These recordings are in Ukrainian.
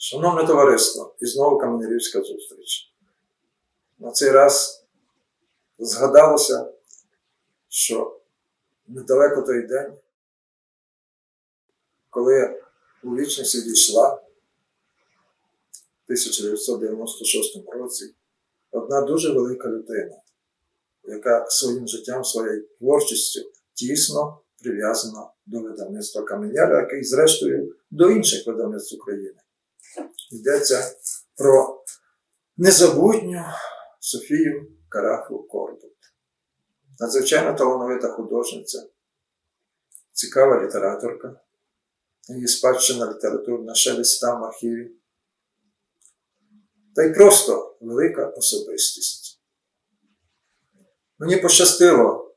Шановне товариство, і знову Каменярівська зустріч. На цей раз згадалося, що недалеко той день, коли у вічність відійшла в 1996 році одна дуже велика людина, яка своїм життям, своєю творчістю тісно прив'язана до видавництва Каменяра, який, зрештою, до інших видавництв України. Йдеться про незабутню Софію Карафу Кордут. Надзвичайно талановита художниця, цікава літераторка, її спадщина літературна ще в архіві. Та й просто велика особистість. Мені пощастило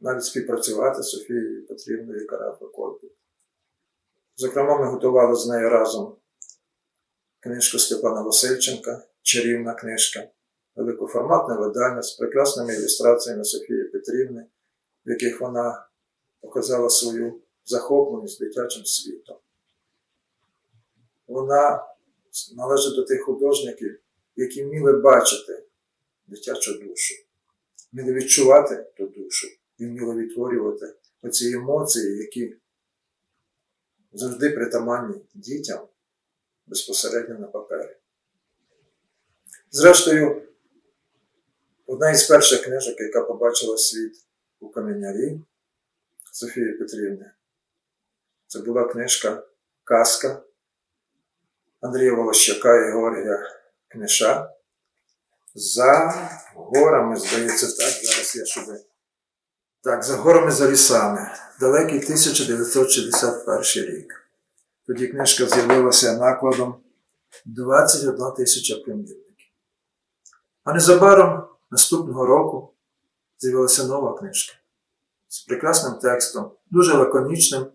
навіть співпрацювати з Софією Петрівною Карафа Кордут. Зокрема, ми готували з нею разом книжку Степана Васильченка, чарівна книжка, великоформатне видання з прекрасними ілюстраціями Софії Петрівни, в яких вона показала свою захопленість дитячим світом. Вона належить до тих художників, які вміли бачити дитячу душу, вміли відчувати ту душу і вміли відтворювати оці емоції, які завжди притаманні дітям безпосередньо на папері. Зрештою, одна із перших книжок, яка побачила світ у каменярі Софії Петрівни, це була книжка Казка Андрія Волощака і Георгія Книша. За горами, здається, так, зараз я щоби. Так, за горами за лісами. Далекий 1961 рік. Тоді книжка з'явилася накладом 21 тисяча примірників. А незабаром наступного року з'явилася нова книжка з прекрасним текстом, дуже лаконічним,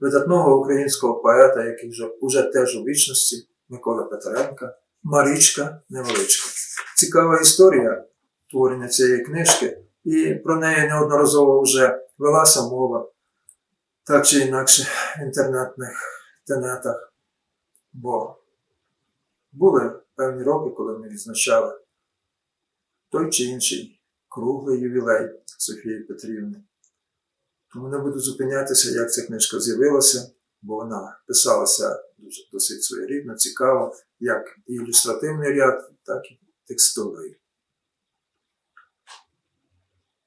видатного українського поета, який вже уже теж у вічності, Миколи Петренка, Марічка Невеличка. Цікава історія творення цієї книжки, і про неї неодноразово вже велася мова, так чи інакше інтернетних тенетах. Бо були певні роки, коли ми відзначали той чи інший круглий ювілей Софії Петрівни. Тому не буду зупинятися, як ця книжка з'явилася, бо вона писалася дуже досить своєрідно, цікаво, як і ілюстративний ряд, так і текстовий.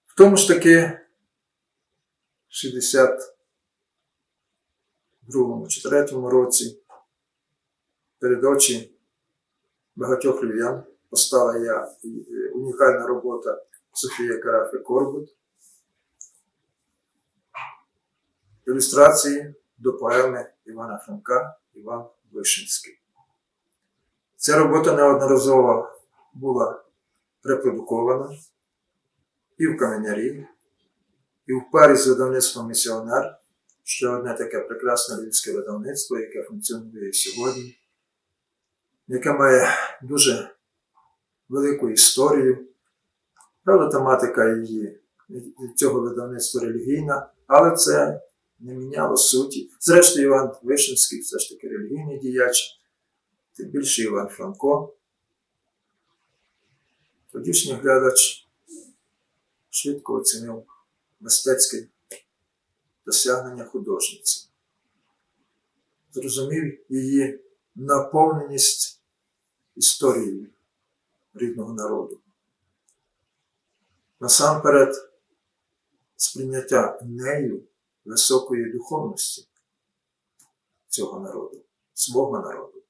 В тому ж таки 62 чи 3 році перед очі багатьох львів'ян постала я е, унікальна робота Софія Карафи Корбут. Ілюстрації до поеми Івана Франка Іван Вишинський. Ця робота неодноразово була репродукована і в каменярі, і в парі з видавництвом Місіонер, ще одне таке прекрасне львівське видавництво, яке функціонує сьогодні, яке має дуже велику історію. Правда, тематика її цього видавництва релігійна, але це не міняло суті. Зрештою, Іван Вишинський все ж таки релігійний діяч, тим більше Іван Франко. Тодішній глядач швидко оцінив мистецьке досягнення художниці, зрозумів її наповненість історією рідного народу. Насамперед, сприйняття нею високої духовності цього народу, свого народу.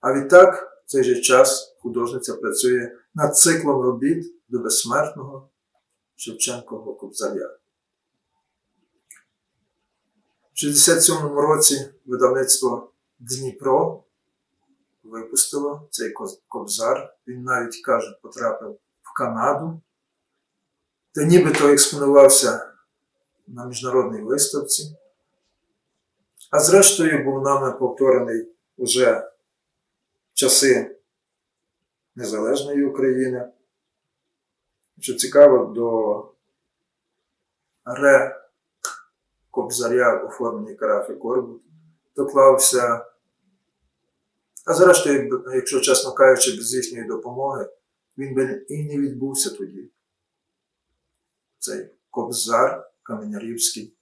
А відтак, в цей же час художниця працює над циклом робіт до безсмертного Шевченкового Кобзаря. У 67-му році видавництво Дніпро випустило цей кобзар. Він навіть каже, потрапив в Канаду, де нібито експонувався на міжнародній виставці. А зрештою був нами повторений уже в часи Незалежної України. Що цікаво, до ре Кобзаря в оформленні карафи Корбут доклався А зрештою, якщо чесно кажучи, без їхньої допомоги, він би і не відбувся тоді. Цей кобзар Каменярівський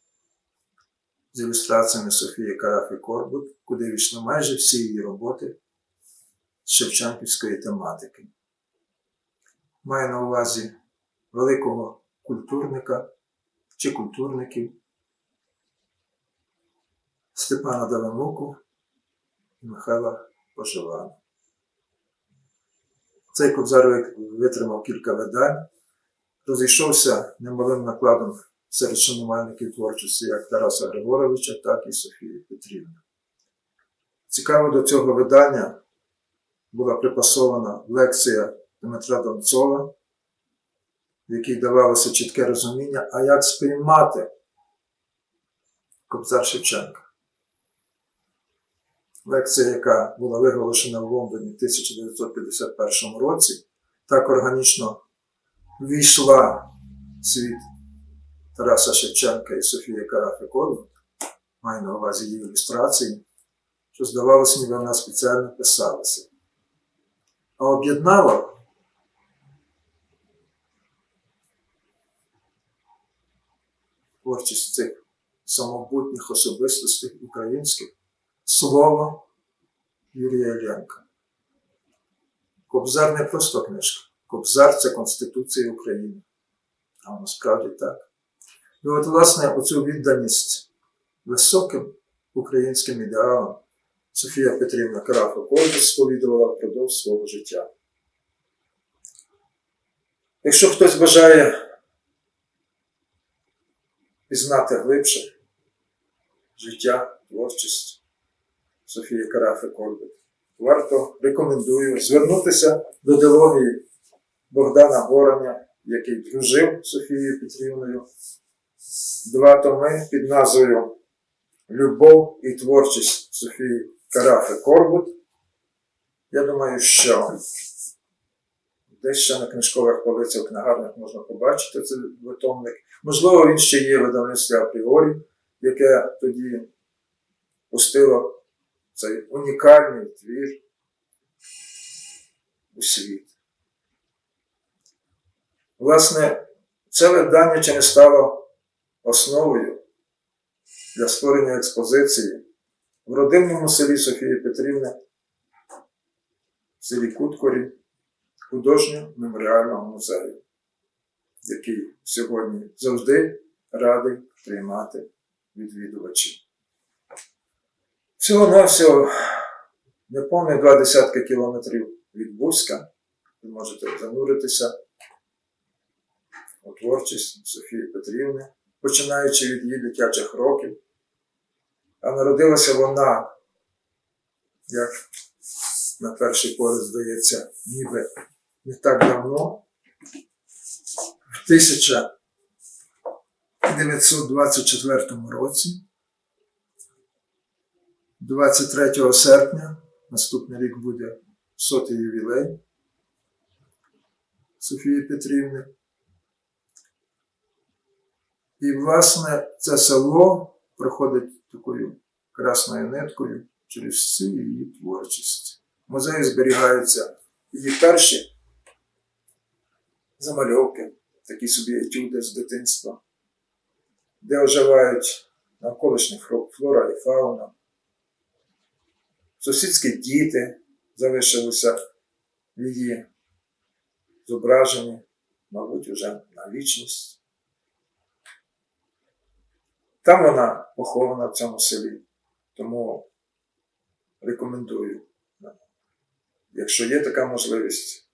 з ілюстраціями Софії Карафи Корбут, куди війшли майже всі її роботи з Шевченківської тематики. Має на увазі великого культурника чи культурників Степана Давануку і Михайла Поживана. Цей кобзар витримав кілька видань, розійшовся немалим накладом серед шанувальників творчості як Тараса Григоровича, так і Софії Петрівни. Цікаво до цього видання була припасована лекція Дмитра Донцова, в якій давалося чітке розуміння, а як сприймати Кобзар Шевченка. Лекція, яка була виголошена в Лондоні в 1951 році, так органічно ввійшла в світ Тараса Шевченка і Софії Карафи маю на увазі її ілюстрації, що здавалося, ніби вона спеціально писалася. А об'єднала творчість цих самобутніх особистостей українських слово Юрія Іллянка. Кобзар не просто книжка. Кобзар це Конституція України. А воно справді так. І от, власне, оцю відданість високим українським ідеалам Софія Петрівна Карафа Корбус сповідувала впродовж свого життя. Якщо хтось бажає пізнати глибше життя, творчість Софії Карафи Корбут, варто рекомендую звернутися до дилогії Богдана Гораня, який дружив Софією Петрівною. Два томи під назвою Любов і творчість Софії Карафи Корбут. Я думаю, що десь ще на книжкових полицях книгарнях можна побачити цей витомник. Можливо, він ще є в видавництві апріорі, яке тоді пустило цей унікальний твір у світ. Власне, це видання чи не стало основою для створення експозиції в родинному селі Софії Петрівни, в селі Куткорі, художньо-меморіального музею, який сьогодні завжди радий приймати відвідувачів. Всього-навсього неповне два десятки кілометрів від Бузька. Ви можете зануритися у творчість Софії Петрівни, починаючи від її дитячих років. А народилася вона, як на перший погляд здається, ніби не так давно, в 1924 році, 23 серпня, наступний рік буде сотий ювілей Софії Петрівни. І, власне, це село проходить такою красною ниткою через всю її творчість. Музеї зберігаються її перші замальовки, такі собі етюди з дитинства, де оживають навколишні флора і фауна. Сусідські діти залишилися її зображені, мабуть, уже на вічність. Там вона похована в цьому селі. Тому рекомендую, якщо є така можливість,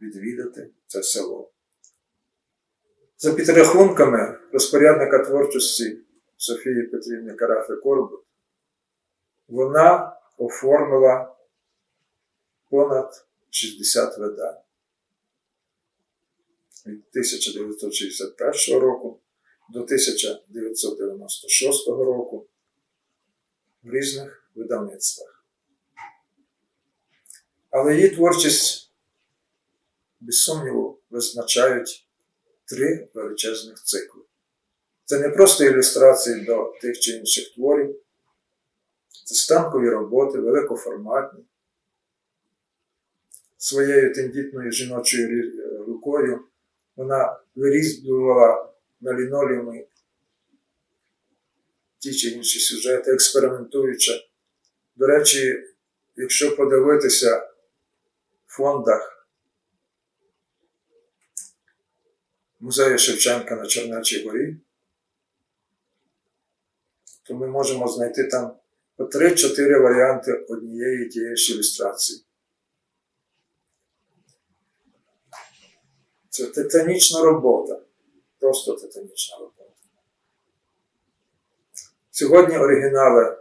відвідати це село. За підрахунками розпорядника творчості Софії Петрівни Карафи Корбут, вона оформила понад 60 видань. Від 1961 року до 1996 року в різних видавництвах. Але її творчість, без сумніву, визначають три величезних цикли. Це не просто ілюстрації до тих чи інших творів, це станкові роботи, великоформатні, своєю тендітною жіночою е, рукою вона вирізблювала на лінолеумі ті чи інші сюжети, експериментуючи. До речі, якщо подивитися в фондах музею Шевченка на Чернечій горі, то ми можемо знайти там по 3-4 варіанти однієї тієї ж ілюстрації. Це титанічна робота. Просто титанічна робота. Сьогодні оригінали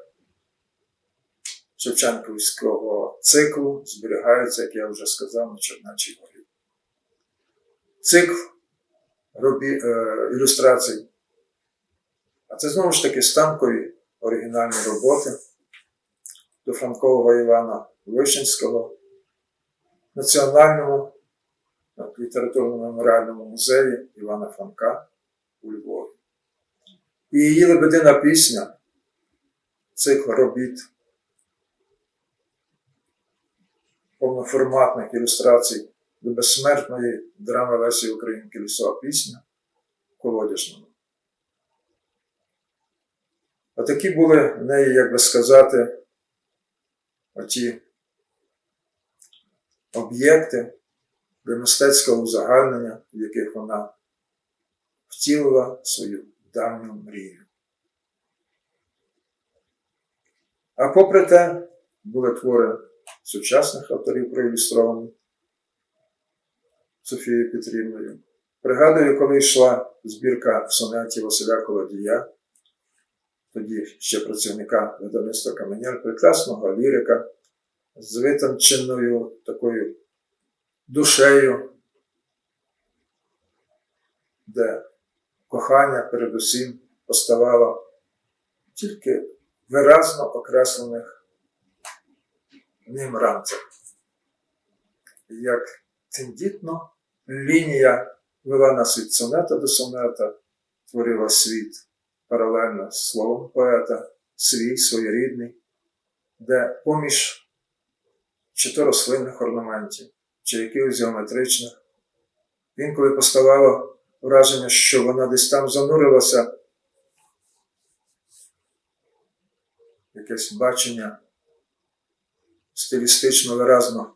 Шевченківського циклу зберігаються, як я вже сказав, на Черначій горі. Цикл робі, е, ілюстрацій. А це знову ж таки станкові оригінальні роботи до Франкового Івана Вишинського в Національному літературно-меморіальному музеї Івана Франка у Львові. І її лебедина пісня, цикл робіт повноформатних ілюстрацій до безсмертної драми Лесі Українки лісова пісня колодяжному. Отакі були в неї, як би сказати, оті об'єкти для мистецького узагальнення, в яких вона втілила свою давню мрію. А попри те, були твори сучасних авторів проілюстровані Софією Петрівною. Пригадую, коли йшла збірка сонетів Василя Колодія, тоді ще працівника видавництва Каменяр, прекрасного лірика з витонченою такою душею, де кохання передусім поставало тільки виразно окреслених ним рамцях. Як тендітно лінія вела нас від сонета до сонета, творила світ паралельно з словом поета, свій своєрідний, де поміж чи то рослинних орнаментів, чи якихось геометричних, інколи поставало враження, що вона десь там занурилася якесь бачення стилістично виразно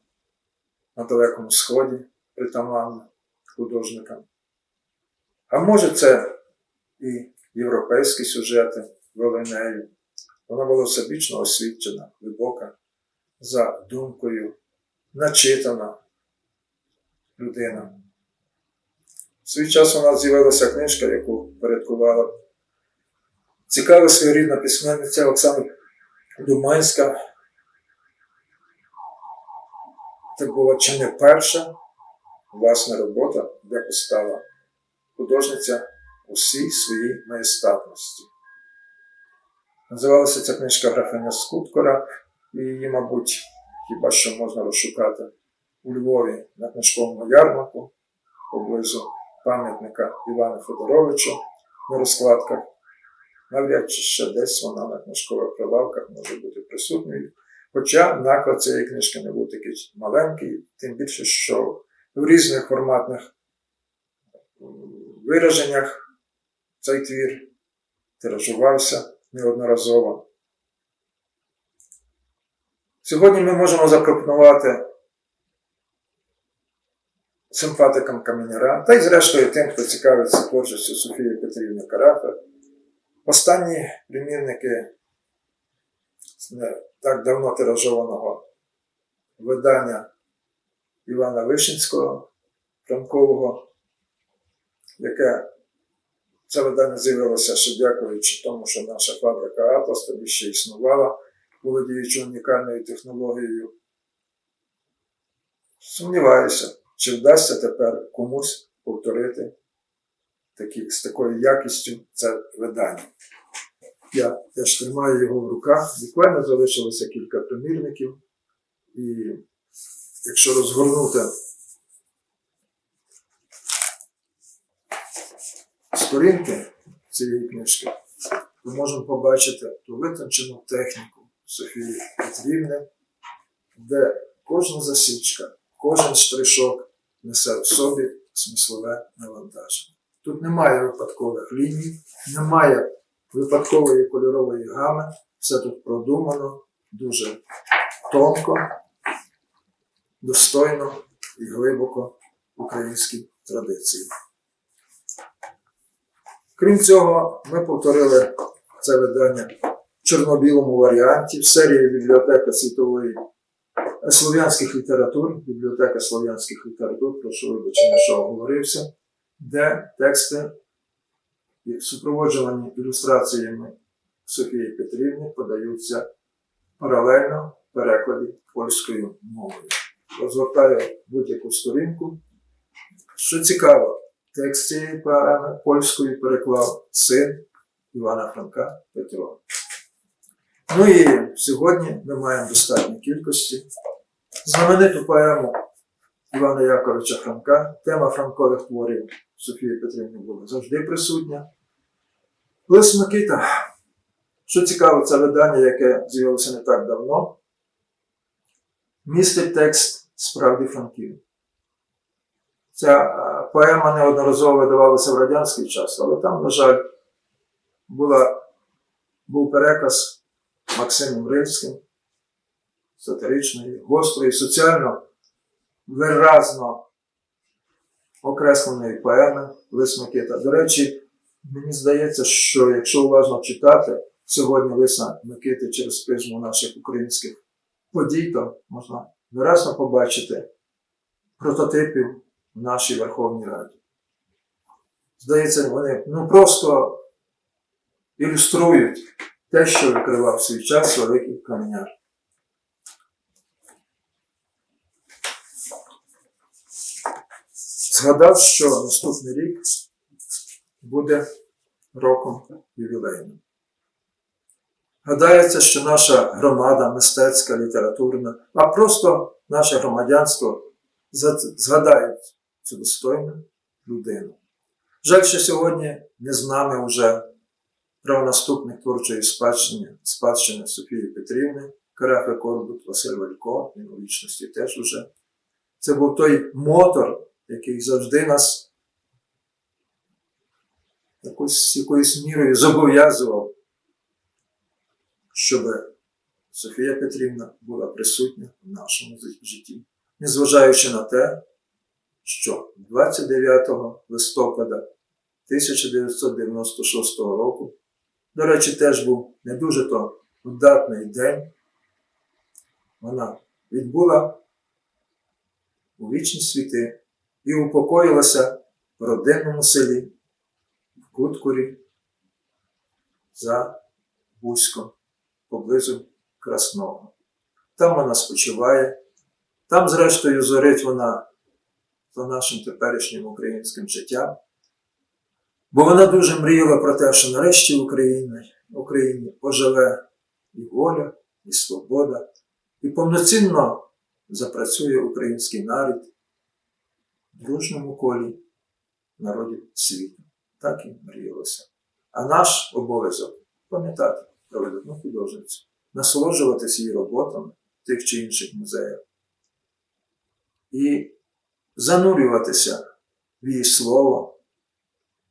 на Далекому Сході, притаманне художникам. А може, це і європейські сюжети вели нею. Вона була всебічно освічена, глибока, за думкою, начитана людина. В свій час у нас з'явилася книжка, яку порядкувала цікава своєрідна письменниця Оксана Думанська. Це була чи не перша власна робота, де постала художниця у всій своїй майстатності. Називалася ця книжка Графиня Скуткора, і її, мабуть, хіба що можна розшукати у Львові на книжковому ярмарку поблизу пам'ятника Івана Федоровича на розкладках. Навряд чи ще десь вона на книжкових прилавках може бути присутньою. Хоча наклад цієї книжки не був такий маленький, тим більше, що в різних форматних вираженнях цей твір тиражувався неодноразово. Сьогодні ми можемо запропонувати симпатикам Каменяра, та й зрештою тим, хто цікавиться творчістю Софії Петрівни Карафи. Останні примірники не так давно тиражованого видання Івана Вишинського, Франкового, яке це видання з'явилося ще дякуючи тому, що наша фабрика Атлас тоді ще існувала, володіючи унікальною технологією. Сумніваюся, чи вдасться тепер комусь повторити такі, з такою якістю це видання. Я теж тримаю його в руках. Буквально залишилося кілька примірників. І якщо розгорнути сторінки цієї книжки, ми можемо побачити ту витончену техніку Софії Петрівни, де кожна засічка, кожен штришок несе в собі смислове навантаження. Тут немає випадкових ліній, немає випадкової кольорової гами, все тут продумано дуже тонко, достойно і глибоко українській традиції. Крім цього, ми повторили це видання в чорно-білому варіанті в серії Бібліотека світової е, слов'янських літератур, бібліотека слов'янських літератур, прошу вибачення, що оговорився, де тексти супроводжувані ілюстраціями Софії Петрівни подаються паралельно в перекладі польською мовою. Розгортаю будь-яку сторінку. Що цікаво, текст цієї поеми польською переклав син Івана Франка Петро. Ну і сьогодні ми маємо достатньо кількості. Знамениту поему Івана Яковича Франка, тема франкових творів Софії Петрівни була завжди присутня. Лис Микита. Що цікаво, це видання, яке з'явилося не так давно, містить текст справді франків. Ця е, поема неодноразово видавалася в радянський час, але там, на жаль, була, був переказ Максимом Рильським, сатиричної, гострої, соціально виразно окресленої поеми Лис Микита. До речі, мені здається, що якщо уважно читати сьогодні Лиса Микити через призму наших українських подій, то можна виразно побачити прототипів в нашій Верховній Раді. Здається, вони ну, просто ілюструють те, що викривав свій час великий каменяр. Згадав, що наступний рік буде роком ювілейним. Гадається, що наша громада, мистецька, літературна, а просто наше громадянство згадають цю достойну людину. Жаль, що сьогодні не з нами вже правонаступник творчої спадщини, спадщини Софії Петрівни, Карафе Корбут, Василь Валько, він у вічності теж уже. Це був той мотор, який завжди нас якось, якоюсь мірою зобов'язував, щоб Софія Петрівна була присутня в нашому житті, незважаючи на те, що? 29 листопада 1996 року, до речі, теж був не дуже то удатний день, вона відбула у вічні світи і упокоїлася в родинному селі в Куткурі за Бузьком, поблизу Красного. Там вона спочиває, там, зрештою, зорить вона за нашим теперішнім українським життям. Бо вона дуже мріяла про те, що нарешті в Україні, Україні поживе і воля, і свобода, і повноцінно запрацює український народ в дружному колі народів світу. Так і мріялося. А наш обов'язок пам'ятати про видатну художницю, насолоджуватися її роботами в тих чи інших музеях і занурюватися в її слово,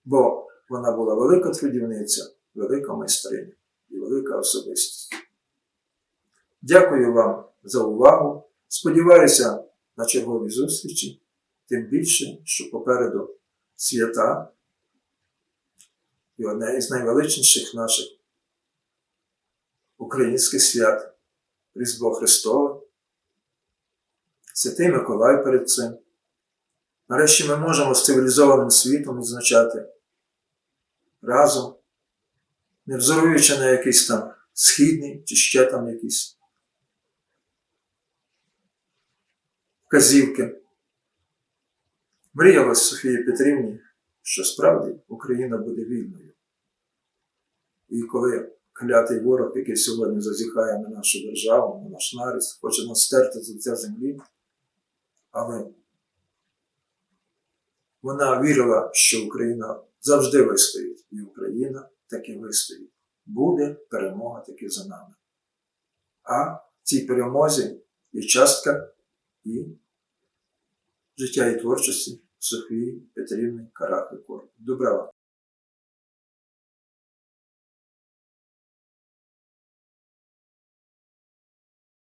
бо вона була велика трудівниця, велика майстриня і велика особистість. Дякую вам за увагу. Сподіваюся на чергові зустрічі, тим більше, що попереду свята і одне із найвеличніших наших українських свят Різдво Христове, Святий Миколай перед цим. Нарешті ми можемо з цивілізованим світом відзначати разом, не взоруючи на якийсь там східний чи ще там якісь вказівки. Мріялось Софії Петрівні, що справді Україна буде вільною. І коли клятий ворог, який сьогодні зазіхає на нашу державу, на наш народ, хоче нас стерти з лиця землі, але вона вірила, що Україна завжди вистоїть, і Україна таки вистоїть. Буде перемога таки за нами. А в цій перемозі є частка і життя і творчості Софії Петрівни Карахи Корп. Добра вам!